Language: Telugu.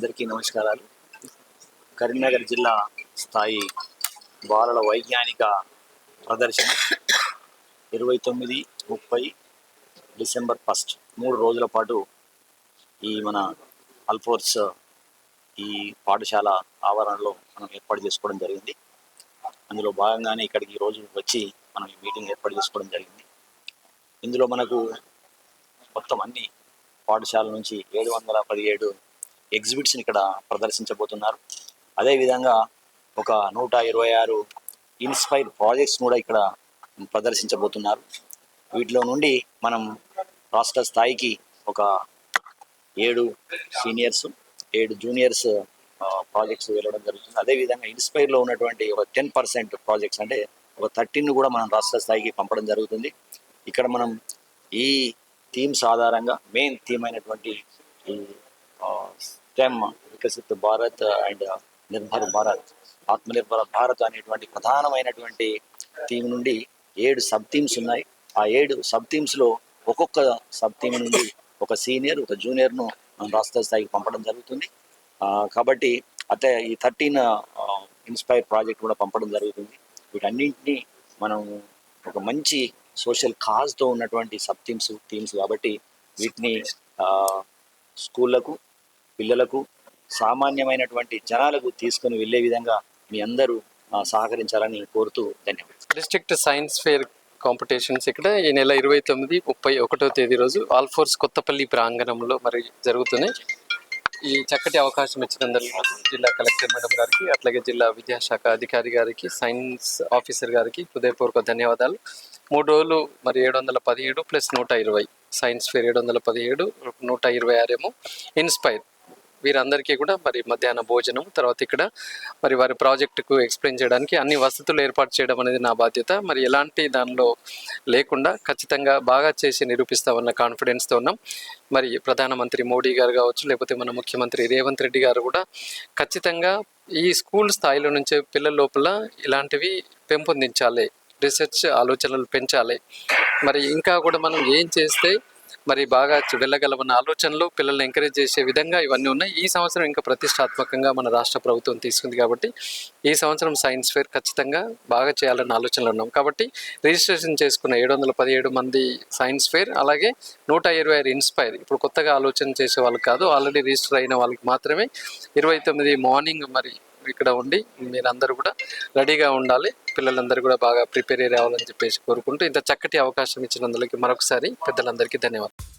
అందరికీ నమస్కారాలు. కరీంనగర్ జిల్లా స్థాయి బాలల వైజ్ఞానిక ప్రదర్శన ఇరవై తొమ్మిది ముప్పై డిసెంబర్ ఫస్ట్ మూడు రోజుల పాటు ఈ మన అల్ఫోర్స్ ఈ పాఠశాల ఆవరణలో మనం ఏర్పాటు చేసుకోవడం జరిగింది. అందులో భాగంగానే ఇక్కడికి రోజు వచ్చి మనం ఈ మీటింగ్ ఏర్పాటు చేసుకోవడం జరిగింది. ఇందులో మనకు మొత్తం అన్ని పాఠశాల నుంచి ఏడు వందల పదిహేడు ఎగ్జిబిట్స్ని ఇక్కడ ప్రదర్శించబోతున్నారు. అదేవిధంగా ఒక నూట ఇరవై ఆరు ఇన్స్పైర్ ప్రాజెక్ట్స్ కూడా ఇక్కడ ప్రదర్శించబోతున్నారు. వీటిలో నుండి మనం రాష్ట్ర స్థాయికి ఒక ఏడు సీనియర్స్ ఏడు జూనియర్స్ ప్రాజెక్ట్స్ వెళ్ళడం జరుగుతుంది. అదేవిధంగా ఇన్స్పైర్లో ఉన్నటువంటి ఒక టెన్ పర్సెంట్ ప్రాజెక్ట్స్ అంటే ఒక థర్టీన్ కూడా మనం రాష్ట్ర స్థాయికి పంపడం జరుగుతుంది. ఇక్కడ మనం ఈ థీమ్స్ ఆధారంగా మెయిన్ థీమ్ అయినటువంటి ఈ స్టెమ్ వికసిత్ భారత్ అండ్ నిర్భర్ భారత్ ఆత్మనిర్భర భారత్ అనేటువంటి ప్రధానమైనటువంటి థీమ్ నుండి ఏడు సబ్ థీమ్స్ ఉన్నాయి. ఆ ఏడు సబ్ థీమ్స్లో ఒక్కొక్క సబ్ థీమ్ నుండి ఒక సీనియర్ ఒక జూనియర్ను రాష్ట్ర స్థాయికి పంపడం జరుగుతుంది. కాబట్టి అతే ఈ థర్టీన్ ఇన్స్పైర్ ప్రాజెక్ట్ కూడా పంపడం జరుగుతుంది. వీటన్నింటినీ మనం ఒక మంచి సోషల్ కాజ్తో ఉన్నటువంటి సబ్ థీమ్స్ థీమ్స్ కాబట్టి వీటిని స్కూళ్ళకు పిల్లలకు సామాన్యమైనటువంటి జనాలకు తీసుకొని వెళ్ళే విధంగా మీ అందరూ సహకరించాలని కోరుతూ ధన్యవాదాలు. డిస్ట్రిక్ట్ సైన్స్ ఫేర్ కాంపిటీషన్స్ ఇక్కడ ఈ నెల ఇరవై తొమ్మిది ముప్పై ఒకటో తేదీ రోజు ఆల్ఫోర్స్ కొత్తపల్లి ప్రాంగణంలో మరి జరుగుతున్నాయి. ఈ చక్కటి అవకాశం ఇచ్చినందుకు జిల్లా కలెక్టర్ మేడం గారికి అట్లాగే జిల్లా విద్యాశాఖ అధికారి గారికి సైన్స్ ఆఫీసర్ గారికి హృదయపూర్వక ధన్యవాదాలు. మూడు రోజులు మరి ఏడు వందల పదిహేడు ప్లస్ నూట ఇరవై సైన్స్ ఫేర్ ఏడు వందల పదిహేడు నూట ఇరవై ఆరేమో ఇన్స్పైర్. వీరందరికీ కూడా మరి మధ్యాహ్న భోజనం తర్వాత ఇక్కడ మరి వారి ప్రాజెక్టుకు ఎక్స్ప్లెయిన్ చేయడానికి అన్ని వసతులు ఏర్పాటు చేయడం అనేది నా బాధ్యత. మరి ఎలాంటి దానిలో లేకుండా ఖచ్చితంగా బాగా చేసి నిరూపిస్తామన్న కాన్ఫిడెన్స్తో ఉన్నాం. మరి ప్రధానమంత్రి మోడీ గారు కావచ్చు లేకపోతే మన ముఖ్యమంత్రి రేవంత్ రెడ్డి గారు కూడా ఖచ్చితంగా ఈ స్కూల్ స్థాయిలో నుంచే పిల్లల లోపల ఇలాంటివి పెంపొందించాలి రీసెర్చ్ ఆలోచనలు పెంచాలి. మరి ఇంకా కూడా మనం ఏం చేస్తే మరి బాగా వెళ్ళగలమన్న ఆలోచనలు పిల్లల్ని ఎంకరేజ్ చేసే విధంగా ఇవన్నీ ఉన్నాయి. ఈ సంవత్సరం ఇంకా ప్రతిష్టాత్మకంగా మన రాష్ట్ర ప్రభుత్వం తీసుకుంది కాబట్టి ఈ సంవత్సరం సైన్స్ ఫేర్ ఖచ్చితంగా బాగా చేయాలన్న ఆలోచనలు ఉన్నాం. కాబట్టి రిజిస్ట్రేషన్ చేసుకున్న ఏడు వందల పదిహేడు మంది సైన్స్ ఫేర్ అలాగే నూట ఇరవై ఐదు ఇన్స్పైర్ ఇప్పుడు కొత్తగా ఆలోచన చేసే వాళ్ళు కాదు ఆల్రెడీ రిజిస్టర్ అయిన వాళ్ళకి మాత్రమే ఇరవై తొమ్మిది మార్నింగ్ మరి ఇక్కడ ఉండి మీరందరూ కూడా రెడీగా ఉండాలి. పిల్లలందరూ కూడా బాగా ప్రిపేర్ అయ్యి రావాలని చెప్పేసి కోరుకుంటూ ఇంత చక్కటి అవకాశం ఇచ్చినందుకు మరొకసారి పెద్దలందరికీ ధన్యవాదాలు.